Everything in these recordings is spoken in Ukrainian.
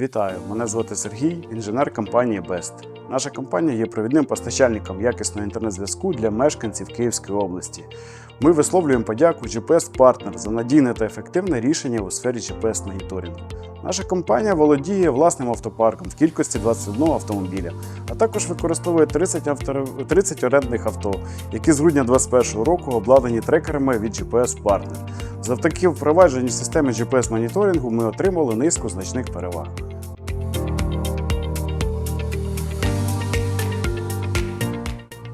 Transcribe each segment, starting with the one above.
Вітаю! Мене звати Сергій, інженер компанії Best. Наша компанія є провідним постачальником якісного інтернет-зв'язку для мешканців Київської області. Ми висловлюємо подяку GPS Partner за надійне та ефективне рішення у сфері GPS моніторингу. Наша компанія володіє власним автопарком в кількості 21 автомобіля, а також використовує 30, авто... 30 орендних авто, які з грудня 2021 року обладнані трекерами від GPS Partner. Завдяки впровадженню системи GPS моніторингу ми отримали низку значних переваг.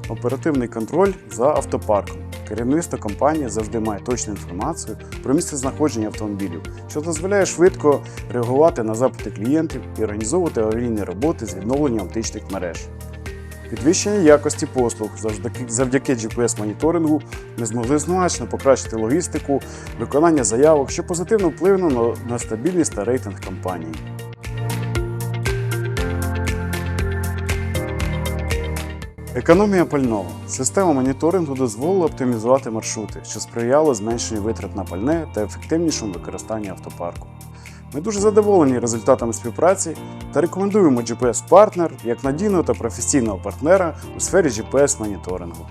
Оперативний контроль за автопарком. Керівництво компанії завжди має точну інформацію про місце знаходження автомобілів, що дозволяє швидко реагувати на запити клієнтів і організовувати аварійні роботи з відновлення оптичних мереж. Підвищення якості послуг завдяки, GPS-моніторингу ми змогли значно покращити логістику, виконання заявок, що позитивно вплинуло на стабільність та рейтинг компанії. Економія пального. Система моніторингу дозволила оптимізувати маршрути, що сприяло зменшенню витрат на пальне та ефективнішому використанні автопарку. Ми дуже задоволені результатами співпраці та рекомендуємо GPS Partner як надійного та професійного партнера у сфері GPS моніторингу.